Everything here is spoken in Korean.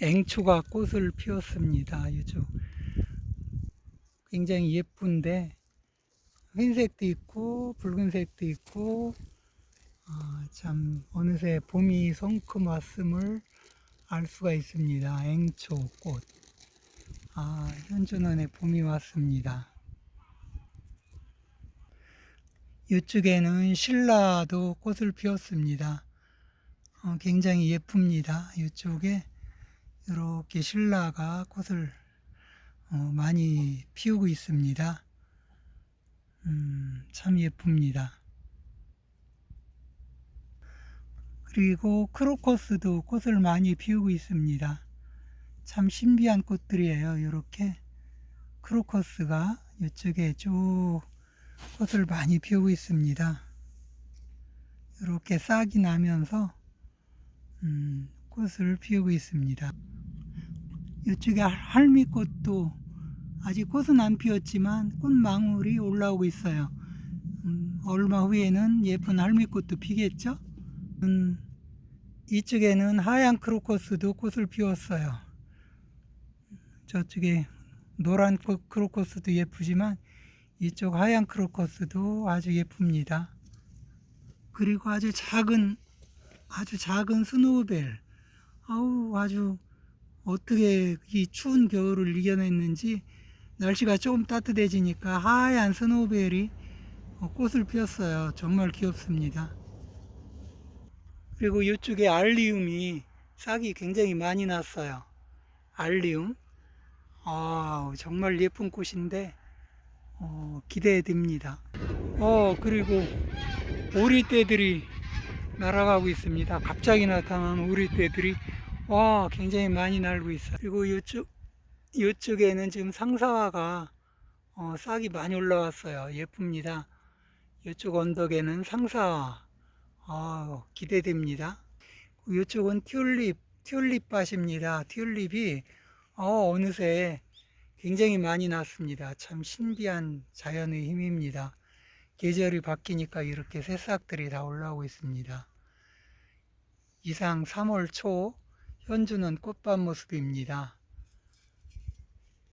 앵초가 꽃을 피웠습니다. 이쪽 굉장히 예쁜데 흰색도 있고 붉은색도 있고 아, 참 어느새 봄이 성큼 왔음을 알 수가 있습니다. 앵초 꽃. 아, 현준원에 봄이 왔습니다. 이쪽에는 신라도 꽃을 피웠습니다. 어, 굉장히 예쁩니다. 이쪽에 이렇게 신라가 꽃을 어, 많이 피우고 있습니다. 음, 참 예쁩니다. 그리고 크로커스도 꽃을 많이 피우고 있습니다. 참 신비한 꽃들이에요. 이렇게 크로커스가 이쪽에 쭉 꽃을 많이 피우고 있습니다. 이렇게 싹이 나면서 음, 꽃을 피우고 있습니다. 이쪽에 할미꽃도 아직 꽃은 안 피었지만 꽃망울이 올라오고 있어요. 음, 얼마 후에는 예쁜 할미꽃도 피겠죠? 음, 이쪽에는 하얀 크로커스도 꽃을 피웠어요. 저쪽에 노란 크- 크로커스도 예쁘지만 이쪽 하얀 크로커스도 아주 예쁩니다. 그리고 아주 작은 아주 작은 스노우벨. 아우 아주 어떻게 이 추운 겨울을 이겨냈는지 날씨가 조금 따뜻해지니까 하얀 스노우벨이 어, 꽃을 피웠어요. 정말 귀엽습니다. 그리고 이쪽에 알리움이 싹이 굉장히 많이 났어요. 알리움. 아, 정말 예쁜 꽃인데 어, 기대됩니다. 어, 그리고 오리떼들이 날아가고 있습니다. 갑자기 나타난 오리떼들이 와, 굉장히 많이 날고 있어요. 그리고 이쪽 이쪽에는 지금 상사화가 어, 싹이 많이 올라왔어요. 예쁩니다. 이쪽 언덕에는 상사화 아, 기대됩니다. 이쪽은 튤립, 튤립 밭입니다. 튤립이 어, 어느새 굉장히 많이 났습니다. 참 신비한 자연의 힘입니다. 계절이 바뀌니까 이렇게 새싹들이 다 올라오고 있습니다. 이상 3월 초 현주는 꽃밭 모습입니다.